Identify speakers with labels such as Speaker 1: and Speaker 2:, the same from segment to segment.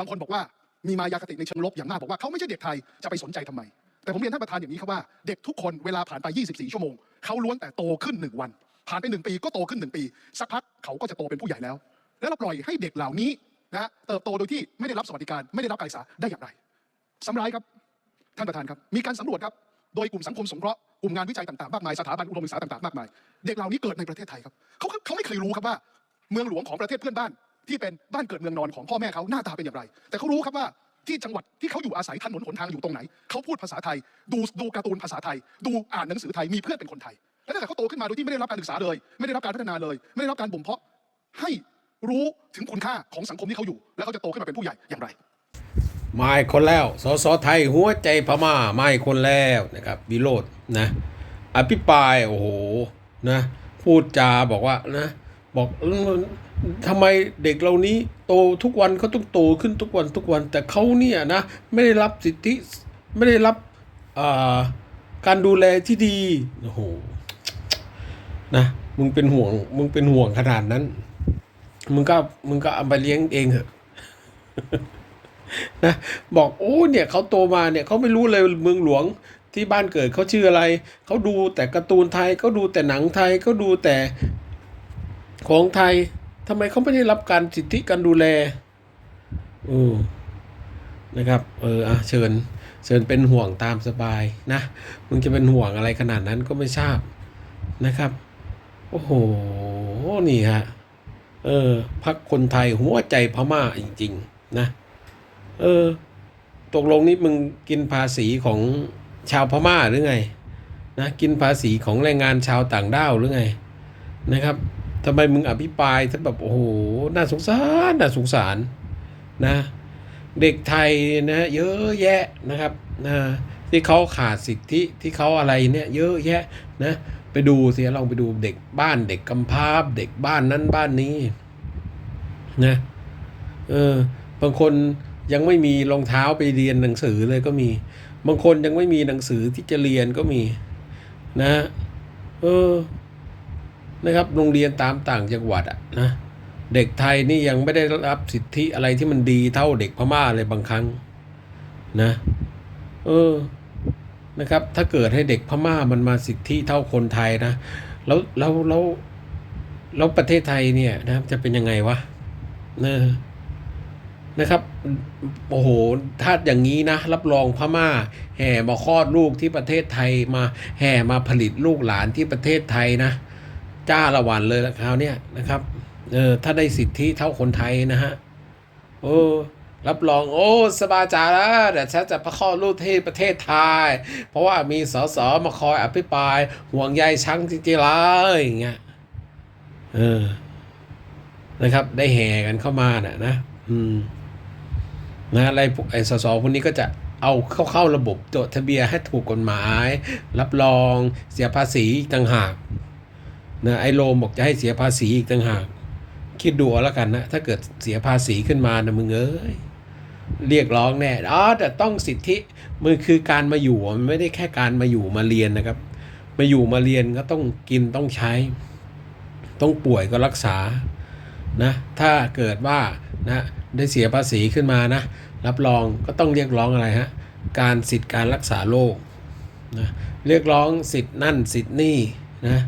Speaker 1: บางคนบอกว่ามีมายาคติในเชิงลบอย่างมากบอกว่าเขาไม่ใช่เด็กไทยจะไปสนใจทำไม แต่ผมเรียนท่านประธานอย่างนี้ครับว่าเด็กทุกคนเวลาผ่านไป 24 ชั่วโมงเขาล้วนแต่โตขึ้นหนึ่งวัน ผ่านไปหนึ่งปีก็โตขึ้นหนึ่งปี สักพักเขาก็จะโตเป็นผู้ใหญ่แล้ว แล้วเราปล่อยให้เด็กเหล่านี้นะเติบโตโดยที่ไม่ได้รับสวัสดิการไม่ได้รับการศึกษาได้อย่างไรสำร้ายครับ ท่านประธานครับ มีการสำรวจครับ โดยกลุ่มสังคมสงเคราะห์ กลุ่มงานวิจัยต่างๆ มากมาย สถาบันอุดมศึกษาต่างๆ มากมาย เด็กเหล่านี้เกิดในประเทศไทยครับ เขาเขาไม่เคยรู้ครับว่า เมืองหลวงของประเทศเพื่อนบ้าน ที่เป็นบ้านเกิดเมืองนอนของพ่อแม่เขาหน้าตาเป็นอย่างไร แต่เขารู้ครับว่าที่จังหวัดที่เขาอยู่อาศัยถนนหนทางอยู่ตรงไหน เขาพูดภาษาไทย ดูดูการ์ตูนภาษาไทย ดูอ่านหนังสือไทยมีเพื่อนเป็นคนไทย และถ้าเกิดเขาโตขึ้นมาโดยที่ไม่ได้รับการศึกษาเลย ไม่ได้รับการพัฒนาเลย ไม่ได้รับการบ่มเพาะให้รู้ถึงคุณค่าของสังคมที่เขาอยู่ แล้วเขาจะโตขึ้นมาเป็นผู้ใหญ่อย่างไร
Speaker 2: มาอีกคนแล้วสสไทยหัวใจพม่ามาอีกคนแล้วนะครับวิโรจน์นะ อภิปรายโอ้โหนะพูดจาบอกว่านะ บอกออทำไมเด็กเหล่านี้โตทุกวันเขาต้องโตขึ้นทุกวันทุกวัน แต่เขาเนี่ยนะไม่ได้รับสิทธิไม่ได้รับการดูแลที่ดีโอ้โหนะมึงเป็นห่วง มึงเป็นห่วงขนาดนั้น มึงก็มึงก็เอาไปเลี้ยงเองเถอะนะบอกโอ้เนี่ยเขาโตมาเนี่ยเขาไม่รู้เลยเมืองหลวงที่บ้านเกิดเขาชื่ออะไร เขาดูแต่การ์ตูนไทยเขาดูแต่หนังไทยเขาดูแต่ ของไทยทำไมเขาไม่ได้รับการสิทธิการดูแลอือนะครับ เอออะเชิญ เชิญเป็นห่วงตามสบายนะ มึงจะเป็นห่วงอะไรขนาดนั้นก็ไม่ทราบนะครับ โอ้โห นี่ฮะ เออพักคนไทยหัวใจพม่าจริง ๆ นะ เออ ตกลงนี่มึงกินภาษีของชาวพม่าหรือไง นะ กินภาษีของแรงงานชาวต่างด้าวหรือไง นะครับ ทำไมมึงอภิปรายถ้าแบบโอ้โหน่าสงสารน่าสงสารนะ เด็กไทยนะเยอะแยะนะครับนะที่เขาขาดสิทธิที่เขาอะไรเนี่ยเยอะแยะนะไปดูสิลองไปดูเด็กบ้านเด็กกำพร้าเด็กบ้านนั้นบ้านนี้นะเออบางคนยังไม่มีรองเท้าไปเรียนหนังสือเลยก็มี บางคนยังไม่มีหนังสือที่จะเรียนก็มี นะ เออ นะครับ โรงเรียนตามต่างจังหวัดอะนะเด็กไทยนี่ยังไม่ได้รับสิทธิอะไรที่มันดีเท่าเด็กพม่าเลยบางครั้งนะเออนะครับ ถ้าเกิดให้เด็กพม่ามันมาสิทธิเท่าคนไทยนะแล้วแล้วแล้วแล้วประเทศไทยเนี่ยนะจะเป็นยังไงวะเนะนะครับโอ้โหถ้าอย่างนี้นะ รับรองพม่า แห่มาคลอดลูกที่ประเทศไทยมาแห่มาผลิตลูกหลานที่ประเทศไทยนะ จ้าละวันเลยละคราวเนี้ยนะครับเออถ้าได้สิทธิเท่าคนไทยนะฮะโอ้รับรองโอ้สบายใจแล้วเดี๋ยวฉันจะประคอดลูกที่ประเทศไทย เพราะว่ามีสสมาคอยอภิปราย ห่วงใยช้างจริงๆเลยอย่างเงี้ยเออนะครับ ได้แห่กันเข้ามาน่ะนะอืมนะอะไรพวกไอ้สสพวกนี้ก็จะเอาเข้าเข้าระบบจดทะเบียนให้ถูกกฎหมาย รับรองเสียภาษีต่างหาก นะไอ้โลมบอกจะให้เสียภาษีอีกต่างหากคิดดูเอาแล้วกันนะ ถ้าเกิดเสียภาษีขึ้นมานะมึงเอ้ยเรียกร้องแน่อ๋อแต่ต้องสิทธิมันคือการมาอยู่มันไม่ได้แค่การมาอยู่มาเรียนนะครับ มาอยู่มาเรียนก็ต้องกินต้องใช้ ต้องป่วยก็รักษานะถ้าเกิดว่านะได้เสียภาษีขึ้นมานะ รับรองก็ต้องเรียกร้องอะไรฮะการสิทธิการรักษาโรคนะเรียกร้องสิทธินั่นสิทธินี่นะ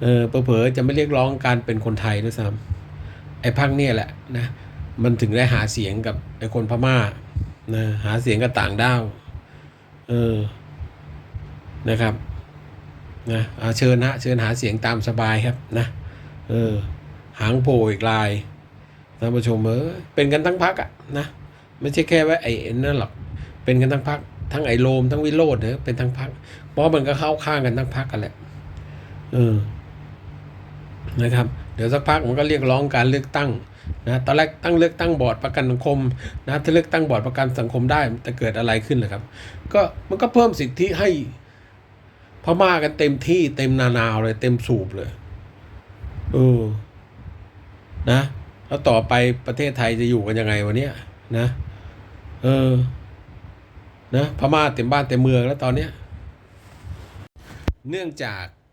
Speaker 2: เออเผลอจะไม่เรียกร้องการเป็นคนไทยด้วยซ้ำไอ้พักเนี่ยแหละนะมันถึงได้หาเสียงกับไอ้คนพม่านะหาเสียงกับต่างด้าวเออนะครับนะเชิญฮะเชิญหาเสียงตามสบายครับนะเออหางโผล่อีกลายท่านผู้ชมเออเป็นกันทั้งพักอะนะไม่ใช่แค่ว่าไอ้นั่นหรอกเป็นกันทั้งพักทั้งไอ้โลมทั้งวิโรจน์เนอะเป็นทั้งพักเพราะมันก็เข้าข้างกันทั้งพักกันแหละเออ นะครับเดี๋ยวสักพักมันก็เรียกร้องการเลือกตั้งนะตอนแรกตั้งเลือกตั้งบอร์ดประกันสังคมนะถ้าเลือกตั้งบอร์ดประกันสังคมได้จะเกิดอะไรขึ้นเลยครับ ก็มันก็เพิ่มสิทธิให้พม่ากันเต็มที่เต็มนานาวเลยเต็มสูบเลยเออนะแล้วต่อไปประเทศไทยจะอยู่กันยังไงวันนี้นะ เออ นะพม่าเต็มบ้านเต็มเมืองแล้วตอนเนี้ย เนื่องจาก